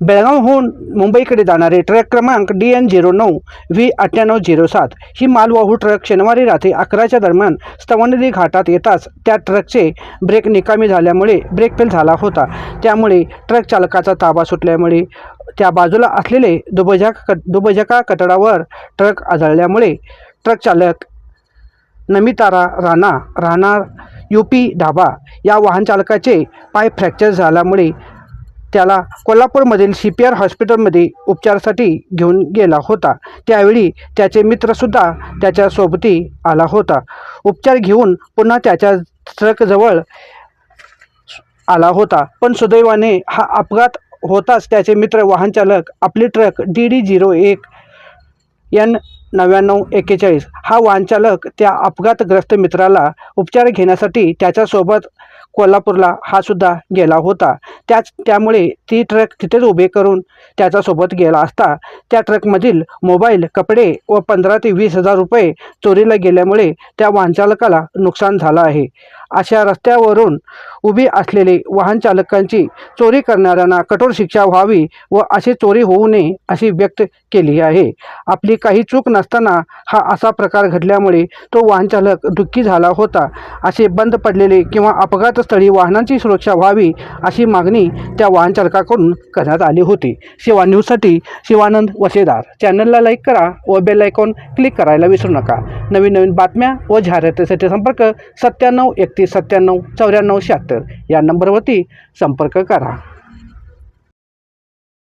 बेळगावहून मुंबईकडे जाणारे ट्रक क्रमांक डी एन झिरो नऊ व्ही अठ्ठ्याण्णव झिरो सात ही मालवाहू ट्रक शनिवारी रात्री अकराच्या दरम्यान स्तवनदी घाटात येताच त्या ट्रकचे ब्रेक निकामी झाल्यामुळे ब्रेक फेल झाला होता. त्यामुळे ट्रक चालकाचा ताबा सुटल्यामुळे त्या बाजूला असलेले दुबजा क दुबजका कटडावर ट्रक आदळल्यामुळे ट्रक चालक नमितारा राणा राहणार यू पी ढाबा या वाहन चालकाचे पाय फ्रॅक्चर झाल्यामुळे त्याला कोल्हापूरमधील सी पी आर हॉस्पिटलमध्ये उपचारासाठी घेऊन गेला होता. त्यावेळी त्याचे मित्रसुद्धा त्याच्यासोबती आला होता. उपचार घेऊन पुन्हा त्याच्या ट्रकजवळ आला होता. पण सुदैवाने हा अपघात होताच त्याचे मित्र वाहनचालक आपली ट्रक डी डी झिरो एक एन नव्याण्णव एक्केचाळीस. हा वाहनचालक त्या अपघातग्रस्त मित्राला उपचार घेण्यासाठी त्याच्यासोबत कोल्हापूरला हा सुद्धा गेला होता. त्याच त्यामुळे ती ट्रक तिथेच उभे करून त्याच्यासोबत गेला असता. त्या ट्रकमधील मोबाईल कपडे व पंधरा ते वीस हजार रुपये चोरीला गेल्यामुळे त्या वाहनचालकाला नुकसान झालं आहे. अशा रस्त्यावरून उभी असलेले वाहन चालकांची चोरी करणाऱ्यांना कठोर शिक्षा व्हावी व अशी चोरी होऊ नये अशी व्यक्त केली आहे. आपली काही चूक नसताना हा असा प्रकार घडल्यामुळे तो वाहन चालक दुःखी झाला होता. असे बंद पडलेले किंवा अपघातस्थळी वाहनांची सुरक्षा व्हावी अशी मागणी त्या वाहन चालकाकडून करण्यात आली होती. शिवा न्यूजसाठी शिवानंद वसेदार. चॅनलला लाईक करा व बेल आयकॉन क्लिक करायला विसरू नका. नवीन नवीन बातम्या व जाहिरातीसाठी संपर्क सत्त्याण्णव एकतीस सत्त्याण्णव चौऱ्याण्णव शहात्तर. या नंबरवरती संपर्क करा.